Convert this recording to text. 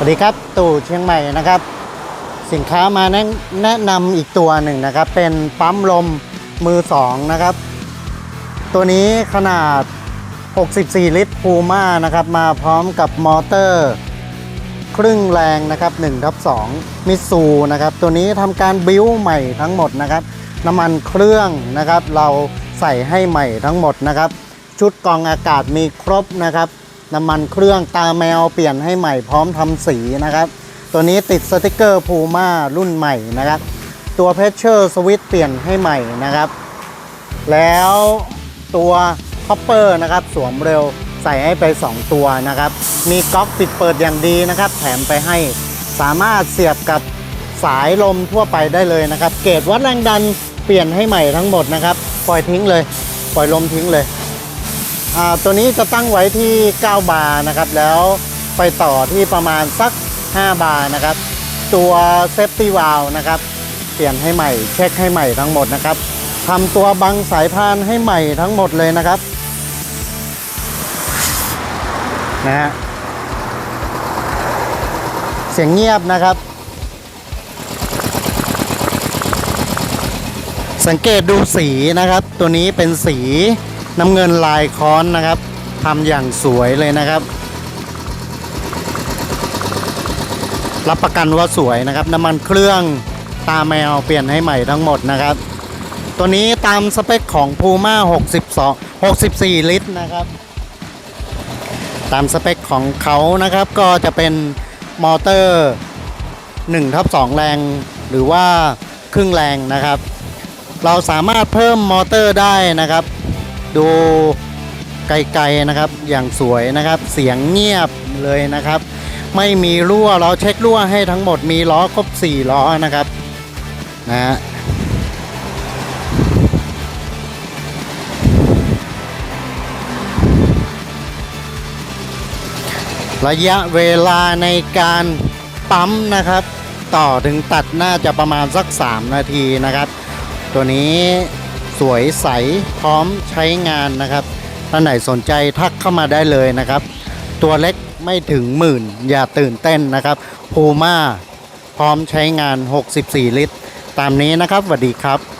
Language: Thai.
สวัสดีครับตู่เชียงใหม่นะครับ สินค้ามาแนะแนะนำอีกตัวหนึ่งนะครับ เป็นปั๊มลมมือสองนะครับ ตัวนี้ขนาด 64 ลิตรพูม่านะครับ มาพร้อมกับมอเตอร์ ครึ่งแรงนะครับ1ทับ2มิตซูนะครับ ตัวนี้ทำการบิ้วใหม่ทั้งหมดนะครับ น้ำมันเครื่องนะครับ เราใส่ให้ใหม่ทั้งหมดนะครับ ชุดกรองอากาศมีครบนะครับ น้ำมันเครื่องตาแมวเปลี่ยนให้ใหม่พร้อมทำสีนะครับ ตัวนี้ติดสติกเกอร์พูม่ารุ่นใหม่นะครับ ตัวเพชเชอร์สวิตเปลี่ยนให้ใหม่นะครับ แล้วตัวคอปเปอร์นะครับสวมเร็วใส่ให้ไป 2 ตัวนะครับ มีก๊อกปิดเปิดอย่างดีนะครับ แถมไปให้สามารถเสียบกับสายลมทั่วไปได้เลยนะครับ เกจวัดแรงดันเปลี่ยนให้ใหม่ทั้งหมดนะครับ ปล่อยทิ้งเลย ปล่อยลมทิ้งเลย ตัวนี้จะตั้งไว้ที่ 9 บาร์นะครับ แล้วไปต่อที่ประมาณสัก 5 บาร์นะครับ ตัวเซฟตี้วาลนะครับ เปลี่ยนให้ใหม่ เช็คให้ใหม่ทั้งหมดนะครับทำตัวบังสายพานให้ใหม่ทั้งหมดเลยนะครับนะฮะเสียงเงียบนะครับ สังเกตดูสีนะครับ ตัวนี้เป็นสี น้ำเงินลายค้อนนะครับทำอย่างสวยเลยนะครับ รับประกันว่าสวยนะครับ น้ำมันเครื่องตาแมวเปลี่ยนให้ใหม่ทั้งหมดนะครับ ตัวนี้ตามสเปคของ Puma 62 64 ลิตรนะครับ ตามสเปคของเขานะครับก็จะเป็นมอเตอร์1ทับ2แรง หรือว่าครึ่งแรงนะครับ เราสามารถเพิ่มมอเตอร์ได้นะครับ ดูไกลๆนะครับอย่างสวยนะครับ เสียงเงียบเลยนะครับ ไม่มีรั่วเราเช็ครั่วให้ทั้งหมดมีล้อครบ 4 ล้อนะครับนะฮะระยะเวลาในการปั๊มนะครับ ต่อถึงตัดน่าจะประมาณสัก 3 นาทีนะครับ ตัวนี้ สวยใสพร้อมใช้งานนะครับท่านไหนสนใจทักเข้ามาได้เลยนะครับ ตัวเล็กไม่ถึงหมื่น อย่าตื่นเต้นนะครับพูม่าพร้อมใช้งาน 64 ลิตร ตามนี้นะครับสวัสดีครับ